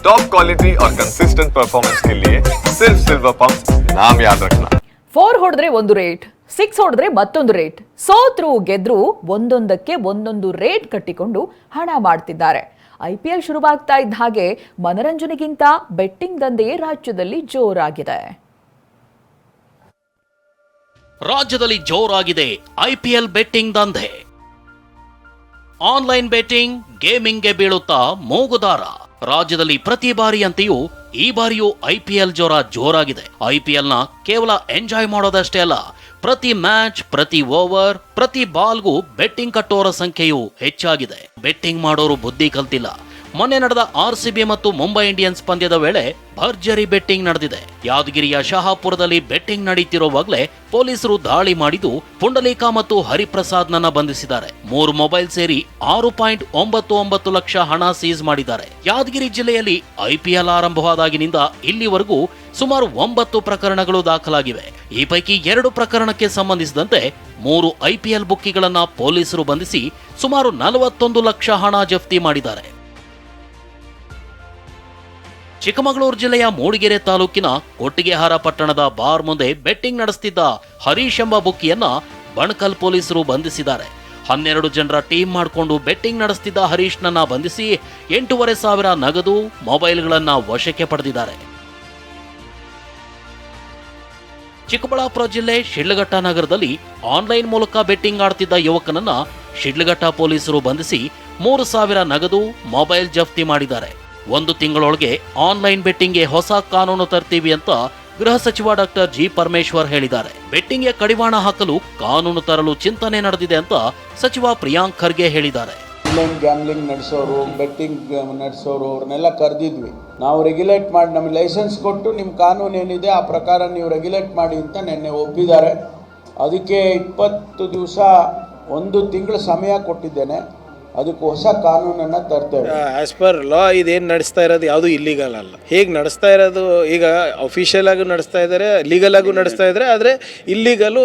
Top quality और consistent performance के लिए सिर्फ सिल्वर पंप नाम याद रखना ಫೋರ್ ಹೊಡೆದ್ರೆ ಒಂದು ರೇಟ್ ಸಿಕ್ಸ್ ಹೊಡೆದ್ರೆ ಮತ್ತೊಂದು ರೇಟ್ ಸೋತ್ರು ಗೆದ್ರು ಒಂದೊಂದಕ್ಕೆ ಒಂದೊಂದು ರೇಟ್ ಕಟ್ಟಿಕೊಂಡು ಹಣ ಮಾಡ್ತಿದ್ದಾರೆ ಐ ಪಿ ಎಲ್ ಶುರುವಾಗ್ತಾ ಇದ್ದ ಹಾಗೆ ಮನರಂಜನೆಗಿಂತ ಬೆಟ್ಟಿಂಗ್ ದಂಧೆಯೇ ರಾಜ್ಯದಲ್ಲಿ ಜೋರಾಗಿದೆ ರಾಜ್ಯದಲ್ಲಿ ಜೋರಾಗಿದೆ ಐಪಿಎಲ್ ಬೆಟ್ಟಿಂಗ್ ದಂಧೆ ಆನ್ಲೈನ್ ಬೆಟ್ಟಿಂಗ್ ಗೇಮಿಂಗ್ಗೆ ಬೀಳುತ್ತಾ ಮೂಗುದಾರ ರಾಜ್ಯದಲ್ಲಿ ಪ್ರತಿ ಬಾರಿಯಂತೆಯೂ ಈ ಬಾರಿಯೂ ಐಪಿಎಲ್ ಜೋರ ಜೋರಾಗಿದೆ. ಐಪಿಎಲ್ನ ಕೇವಲ ಎಂಜಾಯ್ ಮಾಡೋದಷ್ಟೇ ಅಲ್ಲ, ಪ್ರತಿ ಮ್ಯಾಚ್, ಪ್ರತಿ ಓವರ್, ಪ್ರತಿ ಬಾಲ್ಗೂ ಬೆಟ್ಟಿಂಗ್ ಕಟ್ಟೋರ ಸಂಖ್ಯೆಯು ಹೆಚ್ಚಾಗಿದೆ. ಬೆಟ್ಟಿಂಗ್ ಮಾಡೋರು ಬುದ್ಧಿ ಕಲ್ತಿಲ್ಲ. ಮೊನ್ನೆ ನಡೆದ ಆರ್ ಸಿಬಿ ಮತ್ತು ಮುಂಬೈ ಇಂಡಿಯನ್ಸ್ ಪಂದ್ಯದ ವೇಳೆ ಭರ್ಜರಿ ಬೆಟ್ಟಿಂಗ್ ನಡೆದಿದೆ. ಯಾದಗಿರಿಯ ಶಹಾಪುರದಲ್ಲಿ ಬೆಟ್ಟಿಂಗ್ ನಡೀತಿರುವಾಗಲೇ ಪೊಲೀಸರು ದಾಳಿ ಮಾಡಿದ್ದು ಪುಂಡಲೀಕ ಮತ್ತು ಹರಿಪ್ರಸಾದ್ ನನ್ನ ಬಂಧಿಸಿದ್ದಾರೆ. ಮೂರು ಮೊಬೈಲ್ ಸೇರಿ ಆರು ಪಾಯಿಂಟ್ ಒಂಬತ್ತು ಒಂಬತ್ತು ಲಕ್ಷ ಹಣ ಸೀಸ್ ಮಾಡಿದ್ದಾರೆ. ಯಾದಗಿರಿ ಜಿಲ್ಲೆಯಲ್ಲಿ ಐಪಿಎಲ್ ಆರಂಭವಾದಾಗಿನಿಂದ ಇಲ್ಲಿವರೆಗೂ ಸುಮಾರು ಒಂಬತ್ತು ಪ್ರಕರಣಗಳು ದಾಖಲಾಗಿವೆ. ಈ ಪೈಕಿ ಎರಡು ಪ್ರಕರಣಕ್ಕೆ ಸಂಬಂಧಿಸಿದಂತೆ ಮೂರು ಐಪಿಎಲ್ ಬುಕ್ಕಿಗಳನ್ನ ಪೊಲೀಸರು ಬಂಧಿಸಿ ಸುಮಾರು ನಲವತ್ತೊಂದು ಲಕ್ಷ ಹಣ ಜಪ್ತಿ ಮಾಡಿದ್ದಾರೆ. ಚಿಕ್ಕಮಗಳೂರು ಜಿಲ್ಲೆಯ ಮೂಡಿಗೆರೆ ತಾಲೂಕಿನ ಕೊಟ್ಟಿಗೆಹಾರ ಪಟ್ಟಣದ ಬಾರ್ ಮುಂದೆ ಬೆಟ್ಟಿಂಗ್ ನಡೆಸುತ್ತಿದ್ದ ಹರೀಶ್ ಎಂಬ ಬುಕ್ಕಿಯನ್ನ ಬಣಕಲ್ ಪೊಲೀಸರು ಬಂಧಿಸಿದ್ದಾರೆ. ಹನ್ನೆರಡು ಜನರ ಟೀಮ್ ಮಾಡಿಕೊಂಡು ಬೆಟ್ಟಿಂಗ್ ನಡೆಸುತ್ತಿದ್ದ ಹರೀಶ್ನನ್ನ ಬಂಧಿಸಿ ಎಂಟೂವರೆ ಸಾವಿರ ನಗದು ಮೊಬೈಲ್ಗಳನ್ನ ವಶಕ್ಕೆ ಪಡೆದಿದ್ದಾರೆ. ಚಿಕ್ಕಬಳ್ಳಾಪುರ ಜಿಲ್ಲೆ ಶಿಡ್ಲಘಟ್ಟ ನಗರದಲ್ಲಿ ಆನ್ಲೈನ್ ಮೂಲಕ ಬೆಟ್ಟಿಂಗ್ ಆಡ್ತಿದ್ದ ಯುವಕನನ್ನ ಶಿಡ್ಲಘಟ್ಟ ಪೊಲೀಸರು ಬಂಧಿಸಿ ಮೂರು ಸಾವಿರ ನಗದು ಮೊಬೈಲ್ ಜಪ್ತಿ ಮಾಡಿದ್ದಾರೆ. ಒಂದು ತಿಂಗಳೊಳಗೆ ಆನ್ಲೈನ್ ಬೆಟ್ಟಿಂಗ್ಗೆ ಹೊಸ ಕಾನೂನು ತರ್ತೀವಿ ಅಂತ ಗೃಹ ಸಚಿವ ಡಾಕ್ಟರ್ ಜಿ ಪರಮೇಶ್ವರ್ ಹೇಳಿದ್ದಾರೆ. ಬೆಟ್ಟಿಂಗ್ಗೆ ಕಡಿವಾಣ ಹಾಕಲು ಕಾನೂನು ತರಲು ಚಿಂತನೆ ನಡೆದಿದೆ ಅಂತ ಸಚಿವ ಪ್ರಿಯಾಂಕ್ ಖರ್ಗೆ ಹೇಳಿದ್ದಾರೆ. ಆನ್ಲೈನ್ ಗ್ಯಾಮ್ಲಿಂಗ್ ನಡೆಸೋರು, ಬೆಟ್ಟಿಂಗ್ ನಡೆಸೋರು ಅವ್ರನ್ನೆಲ್ಲ ಕರೆದಿದ್ವಿ. ನಾವು ರೆಗ್ಯುಲೇಟ್ ಮಾಡಿ ನಮಗೆ ಲೈಸೆನ್ಸ್ ಕೊಟ್ಟು ನಿಮ್ಮ ಕಾನೂನು ಏನಿದೆ ಆ ಪ್ರಕಾರ ನೀವು ರೆಗ್ಯುಲೇಟ್ ಮಾಡಿ ಅಂತ ನಿನ್ನೆ ಒಪ್ಪಿದ್ದಾರೆ. ಅದಕ್ಕೆ ಇಪ್ಪತ್ತು ದಿವಸ ಒಂದು ತಿಂಗಳ ಸಮಯ ಕೊಟ್ಟಿದ್ದೇನೆ. ಅದಕ್ಕೆ ಹೊಸ ಕಾನೂನನ್ನ ತರ್ತೇವೆ. ಆಸ್ ಪರ್ ಲಾ ಇದೇನು ನಡೆಸ್ತಾ ಇರೋದು ಯಾವುದು ಇಲ್ಲಿಗಲ್ ಅಲ್ಲ. ಹೇಗೆ ನಡೆಸ್ತಾ ಇರೋದು ಈಗ ಅಫಿಷಿಯಲ್ ಆಗು ನಡೆಸ್ತಾ ಇದ್ದಾರೆ ಲೀಗಲ್ ಆಗು ನಡೆಸ್ತಾ ಇದ್ದಾರೆ ಆದರೆ ಇಲ್ಲಿಗಲು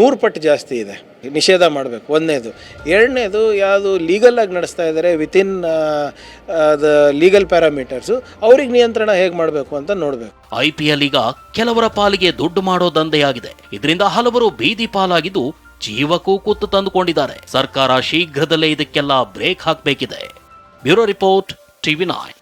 ನೂರು ಪಟ್ಟು ಜಾಸ್ತಿ ಇದೆ. ನಿಷೇಧ ಮಾಡಬೇಕು ಒಂದನೇದು. ಎರಡನೇದು ಯಾವುದು ಲೀಗಲ್ ಆಗಿ ನಡೆಸ್ತಾ ಇದ್ದಾರೆ ವಿತಿನ್ ದ ಲೀಗಲ್ ಪ್ಯಾರಾಮೀಟರ್ಸು ಅವ್ರಿಗೆ ನಿಯಂತ್ರಣ ಹೇಗೆ ಮಾಡಬೇಕು ಅಂತ ನೋಡಬೇಕು. ಐಪಿಎಲ್ ಈಗ ಕೆಲವರ ಪಾಲಿಗೆ ದುಡ್ಡು ಮಾಡೋ ದಂಧೆಯಾಗಿದೆ. ಇದರಿಂದ ಹಲವರು ಬೀದಿ ಪಾಲಾಗಿದ್ದು ಜೀವಕ್ಕೂ ಕೂತು ತಂದುಕೊಂಡಿದ್ದಾರೆ. ಸರ್ಕಾರ ಶೀಘ್ರದಲ್ಲೇ ಇದಕ್ಕೆಲ್ಲ break ಹಾಕಬೇಕಿದೆ. Bureau report TV nine